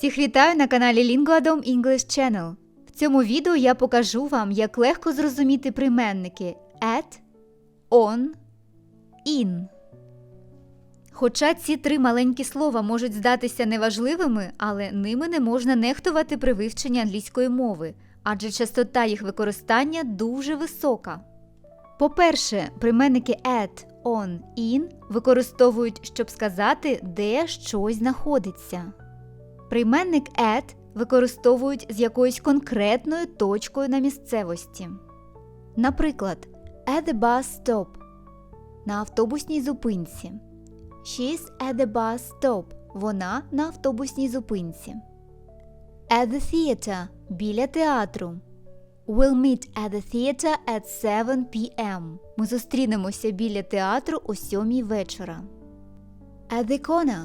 Всіх вітаю на каналі Lingoadom English Channel. В цьому відео я покажу вам, як легко зрозуміти прийменники at, on, in. Хоча ці три маленькі слова можуть здатися неважливими, але ними не можна нехтувати при вивченні англійської мови, адже частота їх використання дуже висока. По-перше, прийменники at, on, in використовують, щоб сказати, де щось знаходиться. Прийменник at використовують з якоюсь конкретною точкою на місцевості. Наприклад, at the bus stop на автобусній зупинці. She's at the bus stop. Вона на автобусній зупинці. At the theater біля театру. We'll meet at the theater at 7 p.m. Ми зустрінемося біля театру о 7 вечора. At the corner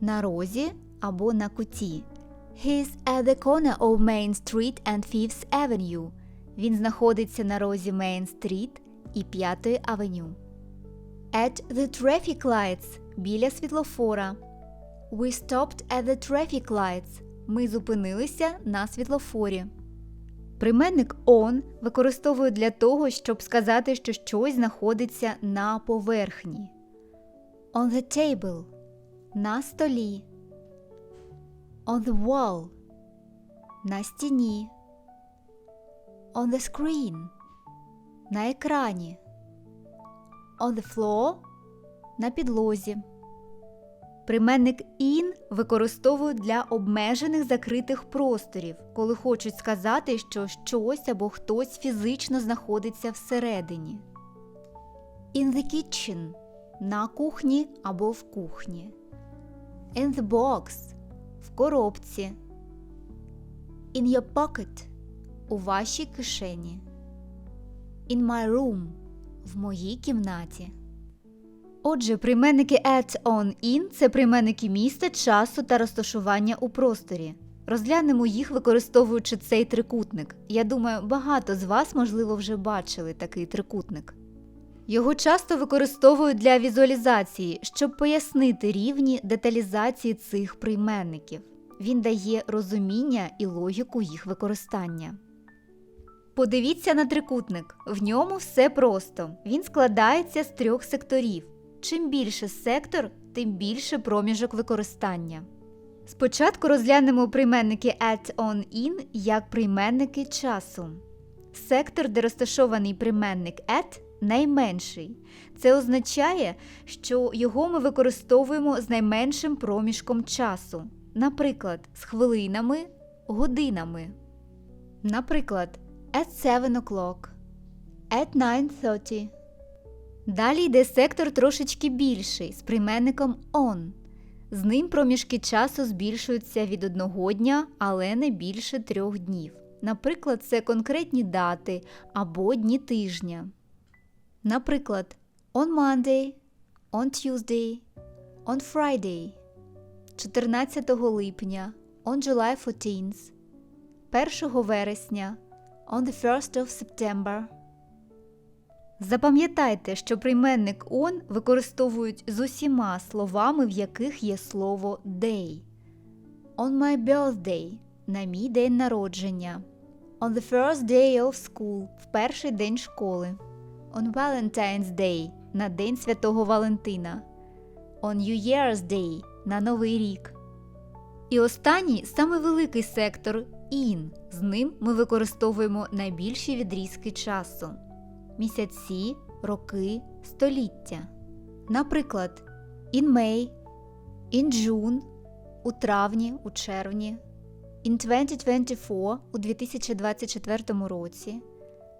на розі або на куті. He's at the corner of Main Street and Fifth Avenue. Він знаходиться на розі Main Street і 5 авеню. At the traffic lights біля світлофора. We stopped at the traffic lights. Ми зупинилися на світлофорі. Прийменник on використовують для того, щоб сказати, що щось знаходиться на поверхні. On the table на столі. On the wall на стіні. On the screen на екрані. On the floor на підлозі. Прийменник in використовують для обмежених закритих просторів, коли хочуть сказати, що щось або хтось фізично знаходиться всередині. In the kitchen на кухні або в кухні. In the box коробці. In your pocket у вашій кишені. In my room в моїй кімнаті. Отже, прийменники at, on, in – це прийменники міста, часу та розташування у просторі. Розглянемо їх, використовуючи цей трикутник. Я думаю, багато з вас, можливо, вже бачили такий трикутник. Його часто використовують для візуалізації, щоб пояснити рівні деталізації цих прийменників. Він дає розуміння і логіку їх використання. Подивіться на трикутник. В ньому все просто. Він складається з трьох секторів. Чим більше сектор, тим більше проміжок використання. Спочатку розглянемо прийменники at on in як прийменники часу. Сектор, де розташований прийменник at, найменший. Це означає, що його ми використовуємо з найменшим проміжком часу, наприклад, з хвилинами, годинами. Наприклад, at 7 o'clock, at 9.30. Далі йде сектор трошечки більший з прийменником on. З ним проміжки часу збільшуються від одного дня, але не більше трьох днів. Наприклад, це конкретні дати або дні тижня. Наприклад, on Monday, on Tuesday, on Friday, 14 липня, on July 14, 1 вересня, on the 1st of September. Запам'ятайте, що прийменник on використовують з усіма словами, в яких є слово day. On my birthday на мій день народження. On the first day of school в перший день школи. On Valentine's Day на День Святого Валентина. On New Year's Day на Новий рік. І останній саме великий сектор in. З ним ми використовуємо найбільші відрізки часу місяці, роки, століття. Наприклад, in May, in June у травні, у червні, in 2024 у 2024 році,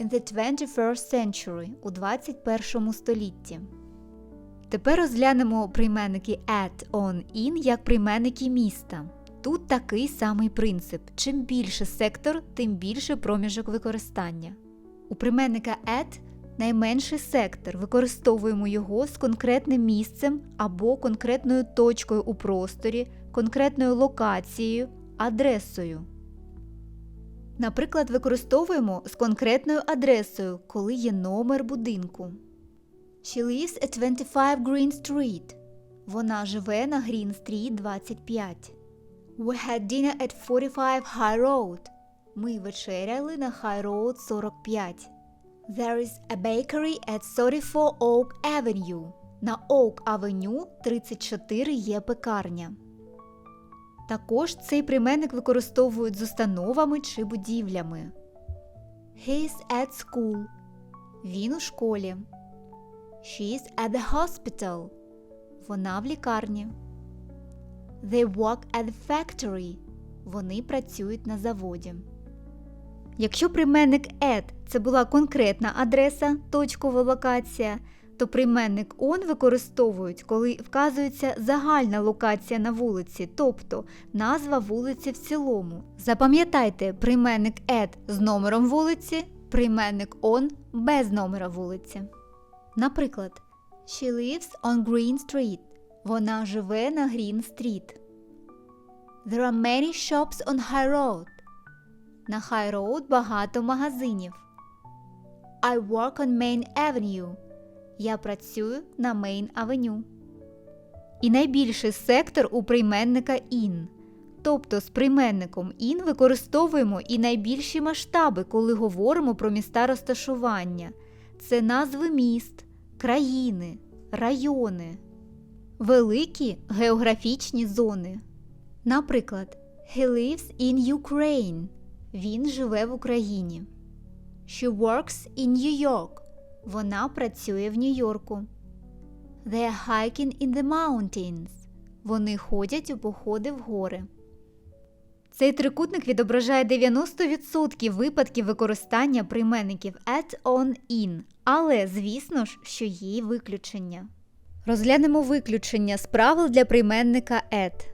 in the 21st century у 21 столітті. Тепер розглянемо прийменники at, on, in як прийменники міста. Тут такий самий принцип: чим більше сектор, тим більше проміжок використання. У прийменника at найменший сектор, використовуємо його з конкретним місцем або конкретною точкою у просторі, конкретною локацією, адресою. Наприклад, використовуємо з конкретною адресою, коли є номер будинку. She lives at 25 Green Street. Вона живе на Green Street 25. We had dinner at 45 High Road. Ми вечеряли на High Road 45. There is a bakery at 34 Oak Avenue. На Oak Avenue 34 є пекарня. Також цей прийменник використовують з установами чи будівлями. He's at school. Він у школі. She's at the hospital. Вона в лікарні. They work at the factory. Вони працюють на заводі. Якщо прийменник at – це була конкретна адреса, точкова локація, то прийменник on використовують, коли вказується загальна локація на вулиці, тобто назва вулиці в цілому. Запам'ятайте прийменник at з номером вулиці, прийменник on без номера вулиці. Наприклад, She lives on Green Street. Вона живе на Green Street. There are many shops on High Road. На High Road багато магазинів. I work on Main Avenue. Я працюю на Main Avenue. І найбільший сектор у прийменника in. Тобто з прийменником in використовуємо і найбільші масштаби, коли говоримо про міста розташування. Це назви міст, країни, райони, великі географічні зони. Наприклад, He lives in Ukraine. Він живе в Україні. She works in New York. Вона працює в Нью-Йорку. They hiking in the mountains. Вони ходять у походи в гори. Цей трикутник відображає 90% випадків використання прийменників at, on, in. Але, звісно ж, що є й виключення. Розглянемо виключення з правил для прийменника at.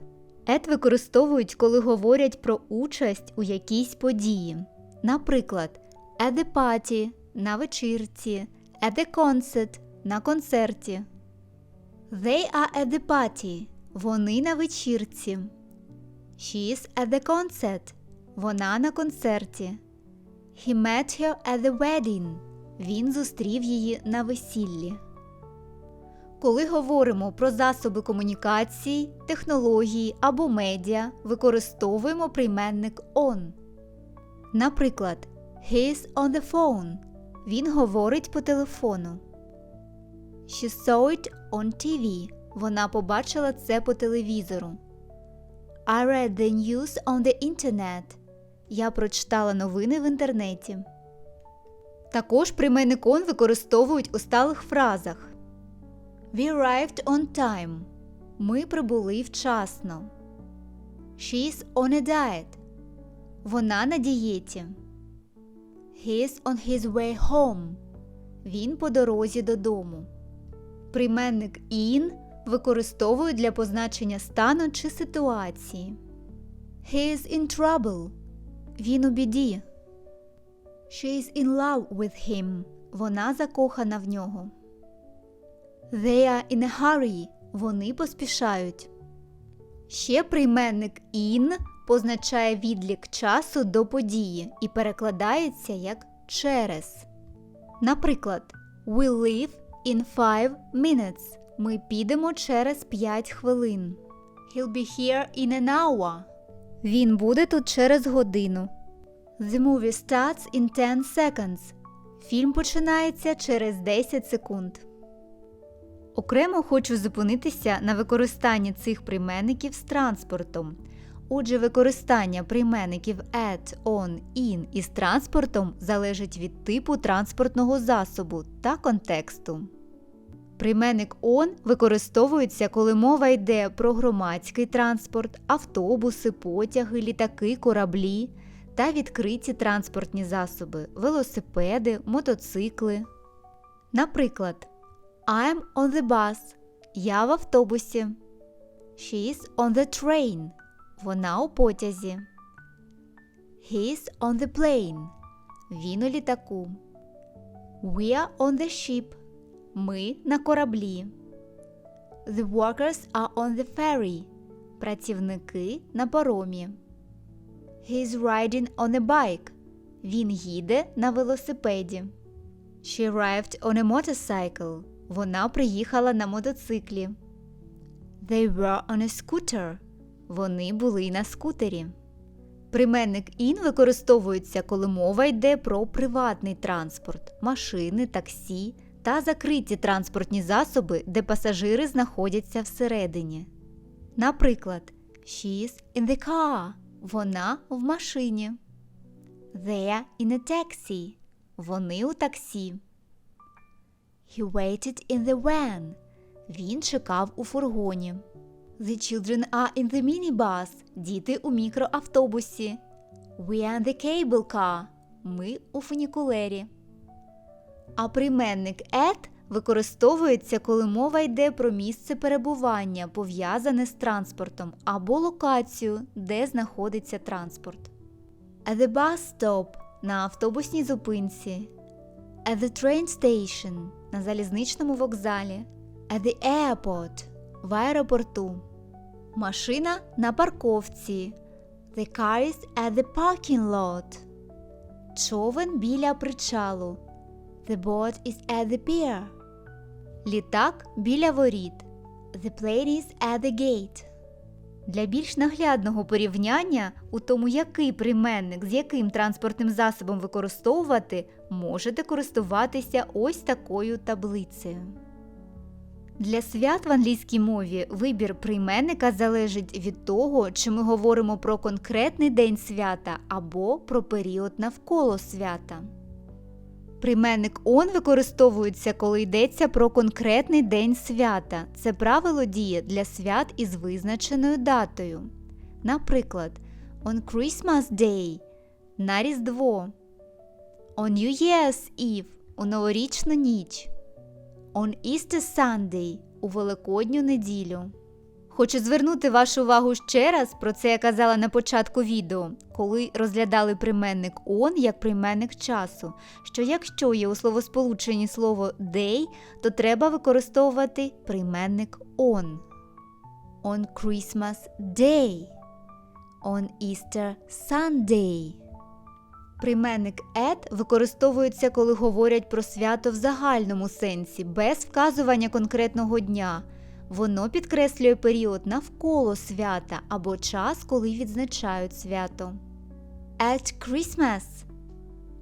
At використовують, коли говорять про участь у якійсь події. Наприклад, at the party – на вечірці, at the concert – на концерті. They are at the party – вони на вечірці. She is at the concert – вона на концерті. He met her at the wedding – він зустрів її на весіллі. Коли говоримо про засоби комунікації, технології або медіа, використовуємо прийменник on. Наприклад, He on the phone. Він говорить по телефону. She saw it on TV. Вона побачила це по телевізору. I read the news on the internet. Я прочитала новини в інтернеті. Також прийменник on використовують у сталих фразах. We arrived on time. Ми прибули вчасно. She's on a diet. Вона на дієті. He's on his way home. Він по дорозі додому. Прийменник in використовують для позначення стану чи ситуації. He is in trouble. Він у біді. She is in love with him. Вона закохана в нього. They are in a hurry. Вони поспішають. Ще прийменник in позначає відлік часу до події і перекладається як через. Наприклад, We leave in five minutes. Ми підемо через 5 хвилин. He'll be here in an hour. Він буде тут через годину. The movie starts in 10 seconds. Фільм починається через 10 секунд. Окремо хочу зупинитися на використанні цих прийменників з транспортом. Отже, використання прийменників at, on, in із транспортом залежить від типу транспортного засобу та контексту. Прийменник on використовується, коли мова йде про громадський транспорт, автобуси, потяги, літаки, кораблі та відкриті транспортні засоби, велосипеди, мотоцикли. Наприклад, I'm on the bus. Я в автобусі. She's on the train. Вона у потязі. He's on the plane. Він у літаку. We are on the ship. Ми на кораблі. The workers are on the ferry. Працівники на паромі. He's riding on a bike. Він їде на велосипеді. She arrived on a motorcycle. Вона приїхала на мотоциклі. They were on a scooter. Вони були на скутері. Прийменник in використовується, коли мова йде про приватний транспорт, машини, таксі та закриті транспортні засоби, де пасажири знаходяться всередині. Наприклад, She's in the car. Вона в машині. They're in a taxi. Вони у таксі. He waited in the van. Він чекав у фургоні. The children are in the minibus. Діти у мікроавтобусі. We are in the cable car. Ми у фунікулері. А прийменник at використовується, коли мова йде про місце перебування, пов'язане з транспортом, або локацію, де знаходиться транспорт. At the bus stop на автобусній зупинці. At the train station на залізничному вокзалі. At the airport в аеропорту. Машина на парковці. The car is at the parking lot. Човен біля причалу. The boat is at the pier. Літак біля воріт. The plane is at the gate. Для більш наглядного порівняння у тому, який прийменник з яким транспортним засобом використовувати, можете користуватися ось такою таблицею. Для свят в англійській мові вибір прийменника залежить від того, чи ми говоримо про конкретний день свята або про період навколо свята. Прийменник on використовується, коли йдеться про конкретний день свята. Це правило діє для свят із визначеною датою. Наприклад, on Christmas Day на Різдво, on New Year's Eve у новорічну ніч, on Easter Sunday у Великодню неділю. Хочу звернути вашу увагу ще раз, про це я казала на початку відео, коли розглядали прийменник on як прийменник часу, що якщо є у словосполученні слово day, то треба використовувати прийменник on. On Christmas Day. On Easter Sunday. Прийменник at використовується, коли говорять про свято в загальному сенсі, без вказування конкретного дня. Воно підкреслює період навколо свята або час, коли відзначають свято. At Christmas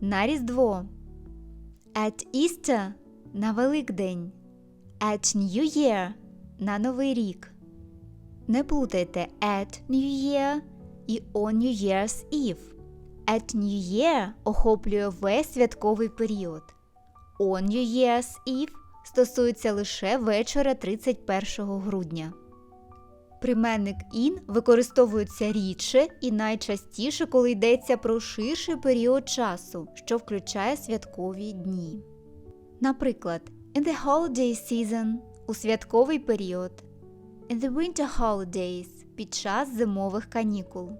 на Різдво. At Easter на Великдень. At New Year на Новий рік. Не плутайте at New Year і on New Year's Eve. At New Year охоплює весь святковий період. On New Year's Eve стосується лише вечора 31 грудня. Прийменник in використовується рідше і найчастіше, коли йдеться про ширший період часу, що включає святкові дні. Наприклад, in the holiday season у святковий період, in the winter holidays під час зимових канікул.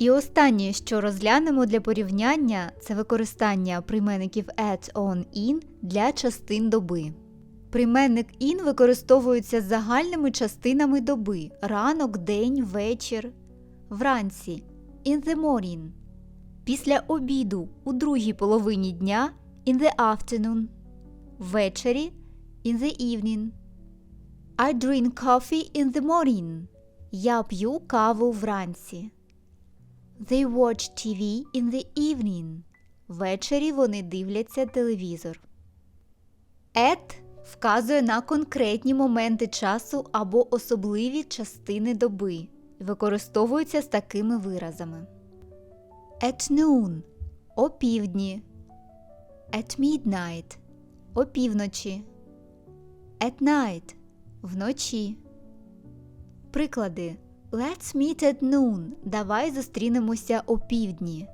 І останнє, що розглянемо для порівняння, це використання прийменників at, on, in для частин доби. Прийменник in використовується загальними частинами доби ранок, день, вечір. Вранці in the morning. Після обіду у другій половині дня in the afternoon. Ввечері in the evening. I drink coffee in the morning. Я п'ю каву вранці. They watch TV in the evening. Ввечері вони дивляться телевізор. At вказує на конкретні моменти часу або особливі частини доби. Використовується з такими виразами. At noon – опівдні. At midnight – опівночі. At night – вночі. Приклади. Let's meet at noon. Давай зустрінемося о півдні.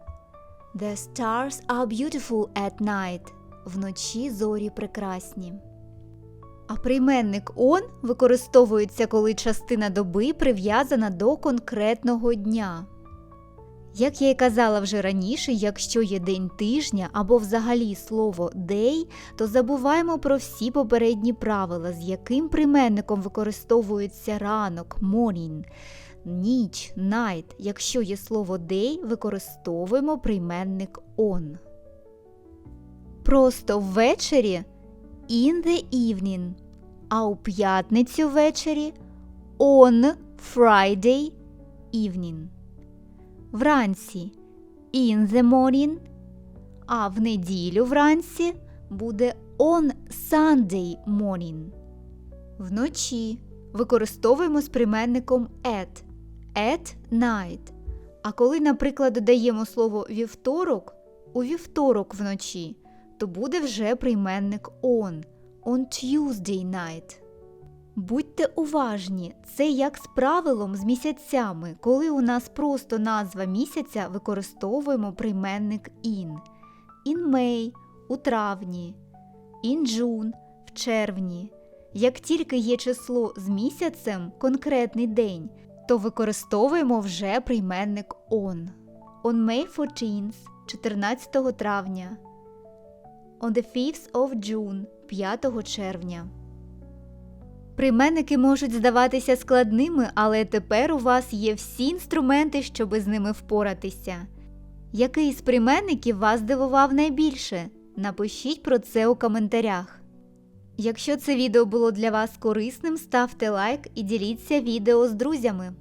The stars are beautiful at night. Вночі зорі прекрасні. А прийменник он використовується, коли частина доби прив'язана до конкретного дня. Як я й казала вже раніше, якщо є день тижня або взагалі слово day, то забуваємо про всі попередні правила, з яким прийменником використовується ранок, morning, ніч, night. Якщо є слово day, використовуємо прийменник on. Просто ввечері in the evening, а у п'ятницю ввечері on Friday evening. Вранці in the morning, а в неділю вранці буде on Sunday morning. Вночі використовуємо з прийменником at, at night. А коли, наприклад, додаємо слово вівторок у вівторок вночі, то буде вже прийменник on, on Tuesday night. Будьте уважні, це як з правилом з місяцями, коли у нас просто назва місяця використовуємо прийменник in. In May – у травні, in June – в червні. Як тільки є число з місяцем, конкретний день, то використовуємо вже прийменник on. On May 14th – 14 травня. On the 5th of June – 5 червня. Прийменники можуть здаватися складними, але тепер у вас є всі інструменти, щоб з ними впоратися. Який з прийменників вас здивував найбільше? Напишіть про це у коментарях. Якщо це відео було для вас корисним, ставте лайк і діліться відео з друзями.